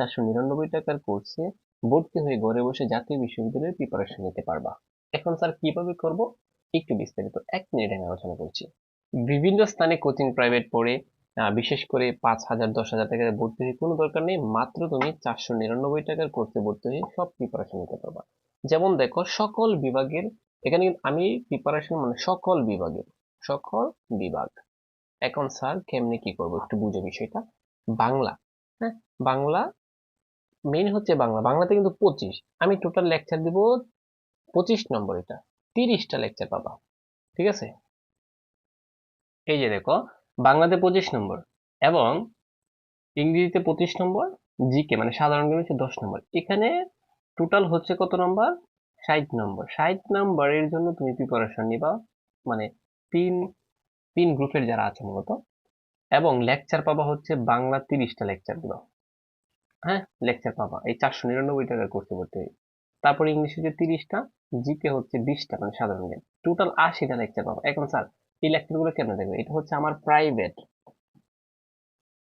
চারশো নিরানব্বই টাকার কোর্সে ভর্তি হয়ে ঘরে বসে জাতীয় বিশ্ববিদ্যালয়ের প্রিপারেশন নিতে পারবা। এখন স্যার কীভাবে করব? একটু বিস্তারিত এক মিনিট আমি আলোচনা করছি। বিভিন্ন স্থানে কোচিং প্রাইভেট পড়ে বিশেষ করে পাঁচ হাজার, দশ হাজার টাকা ভর্তি হয়ে কোনো দরকার নেই, মাত্র তুমি চারশো নিরানব্বই টাকার কোর্সে ভর্তি হয়ে সব প্রিপারেশন নিতে পারবা। যেমন দেখো, সকল বিভাগের, এখানে কিন্তু আমি প্রিপারেশন মানে সকল বিভাগের, সকল বিভাগ। এখন স্যার কেমনে কি করব? একটু বুঝো বিষয়টা। বাংলা হ্যাঁ? বাংলা মেইন হচ্ছে বাংলা, বাংলাতে কিন্তু পঁচিশ। আমি টোটাল লেকচার দিব পঁচিশ নম্বর এটা, তিরিশটা লেকচার পাবা, ঠিক আছে? এই যে দেখো, বাংলাতে পঁচিশ নম্বর এবং ইংরেজিতে পঁচিশ নম্বর, জিকে মানে সাধারণ জ্ঞান হচ্ছে দশ নম্বর। এখানে টোটাল হচ্ছে কত নম্বর? ষাট নম্বর। ষাট নম্বরের জন্য তুমি প্রিপারেশন নিবা মানে তিন তিন গ্রুপের যারা আছে মূলত, এবং লেকচার পাবা হচ্ছে বাংলা তিরিশটা লেকচার দিবা। হ্যাঁ লেকচার পাবা এই চারশো নিরানব্বই টাকার করতে করতে তারপর ইংলিশে যে তিরিশটা, জিকে হচ্ছে বিশটা মানে সাধারণ জ্ঞান। টোটাল আশিটা লেকচার পাবা এখন স্যার এই লেকচারগুলো কেন দেখবে? এটা হচ্ছে আমার প্রাইভেট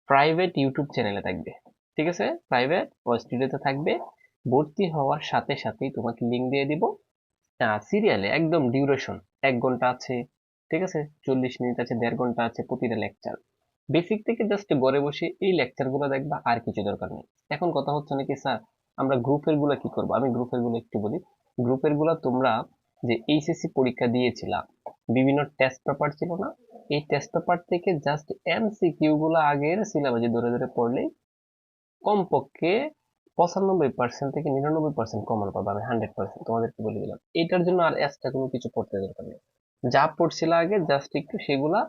প্রাইভেট ইউটিউব চ্যানেলে থাকবে। ঠিক আছে? প্রাইভেট ও স্টুডিওতে থাকবে। ভর্তি হওয়ার সাথে সাথেই তোমাকে লিঙ্ক দিয়ে দিব। সিরিয়ালে একদম ডিউরেশন এক ঘণ্টা আছে। ঠিক আছে? চল্লিশ মিনিট আছে, দেড় ঘণ্টা আছে প্রতিটা লেকচার বেসিক থেকে জাস্ট ঘরে বসে এই লেকচারগুলো দেখবা আর কিছু দরকার নেই। এখন কথা হচ্ছে নাকি, স্যার, আমরা গ্রুপেরগুলো কি করব? আমি গ্রুপেরগুলো একটু বলি। গ্রুপেরগুলো তোমরা যে এইচএসসি পরীক্ষা দিয়েছিলা বিভিন্ন টেস্ট পেপার ছিল না, এই টেস্ট পেপার থেকে জাস্ট এমসিকিউ গুলো আগের সিলেবাসে ধরে ধরে পড়লেই কমপক্ষে পঁচানব্বই পার্সেন্ট থেকে নিরানব্বই পার্সেন্ট কমন পাবে আমি হান্ড্রেড পার্সেন্ট তোমাদেরকে বলে দিলাম। এটার জন্য আর এক্সট্রা কোনো কিছু পড়তে দরকার নেই। যা পড়ছিল আগে জাস্ট একটু সেগুলা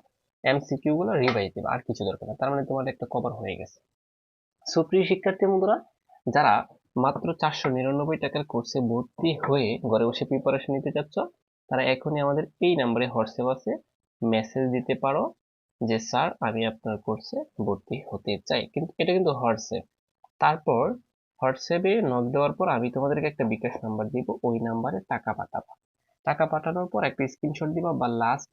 এমসিকিউ গুলো রিভাইজ দেবে, আর কিছু দরকার না তার মানে তোমার একটা কভার হয়ে গেছে। সুপ্রিয় শিক্ষার্থী বন্ধুরা, যারা মাত্র চারশো নিরানব্বই টাকার কোর্সে ভর্তি হয়ে ঘরে বসে প্রিপারেশন নিতে চাচ্ছ, তারা এখনই আমাদের এই নাম্বারে হোয়াটসঅ্যাপ আছে। মেসেজ দিতে পারো যে, স্যার, আমি আপনার কোর্সে ভর্তি হতে চাই। কিন্তু এটা কিন্তু হোয়াটসঅ্যাপ। তারপর হোয়াটসঅ্যাপে নক দেওয়ার পর আমি তোমাদেরকে একটা বিকাশ নাম্বার দিব। ওই নাম্বারে টাকা পাঠাবো। টাকা পাঠানোর পর একটা স্ক্রিনশট দিবা বা লাস্ট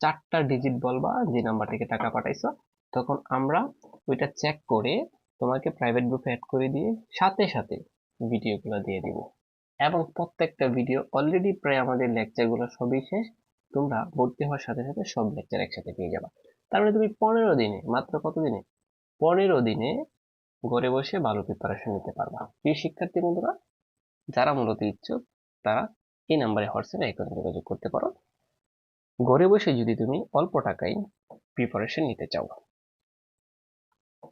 চারটা ডিজিট বলবা যে নাম্বার থেকে টাকা পাঠাইছো, তখন আমরা ওইটা চেক করে তোমাকে প্রাইভেট গ্রুপে অ্যাড করে দিয়ে সাথে সাথে ভিডিওগুলো দিয়ে দিব। এবং প্রত্যেকটা ভিডিও অলরেডি প্রায় আমাদের লেকচারগুলো সবই শেষ, তোমরা ভর্তি হওয়ার সাথে সাথে সব লেকচার একসাথে পেয়ে যাবা। তার মানে তুমি পনেরো দিনে, মাত্র কত দিনে? পনেরো দিনে ঘরে বসে ভালো প্রিপারেশন নিতে পারবা। প্রিয় শিক্ষার্থী বন্ধুরা, যারা মূলত ইচ্ছুক, তারা এই নাম্বারে হোয়াটসঅ্যাপে এখন যোগাযোগ করতে পারো। ঘরে বসে যদি তুমি অল্প টাকায় প্রিপারেশন নিতে চাও।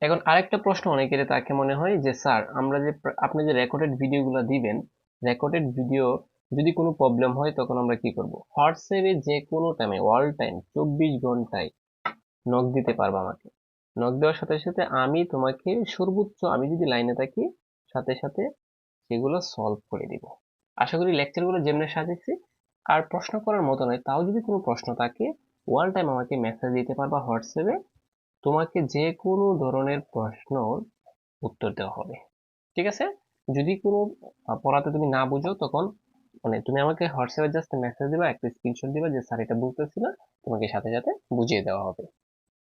এখন আরেকটা প্রশ্ন অনেকের তাকে মনে হয় যে, স্যার, আমরা যে আপনি যে রেকর্ডেড ভিডিওগুলো দিবেন রেকর্ডেড ভিডিও যদি কোনো প্রবলেম হয়, তখন আমরা কি করব? হোয়াটসঅ্যাপে যে কোনো টাইমে অল টাইম চব্বিশ ঘন্টায় নক দিতে পারব আমাকে। নক দেওয়ার সাথে সাথে আমি তোমাকে সর্বোচ্চ, আমি যদি লাইনে থাকি, সাথে সাথে সেগুলো সলভ করে দিব। আশা করি লেকচারগুলো যেমনি সাজিয়েছি আর প্রশ্ন করার মতো নয়। তাও যদি কোনো প্রশ্ন থাকে ওয়াল টাইম আমাকে মেসেজ দিতে পারবা হোয়াটসঅ্যাপে। তোমাকে যে কোনো ধরনের প্রশ্ন উত্তর দেওয়া হবে। ঠিক আছে? যদি কোনো পড়াতে তুমি না বুঝো, তখন মানে তুমি আমাকে হোয়াটসঅ্যাপে জাস্ট মেসেজ দিবা, একটা স্ক্রিনশট দিবা যে স্যার এটা বুঝতেছি না তোমাকে সাথে সাথে বুঝিয়ে দেওয়া হবে।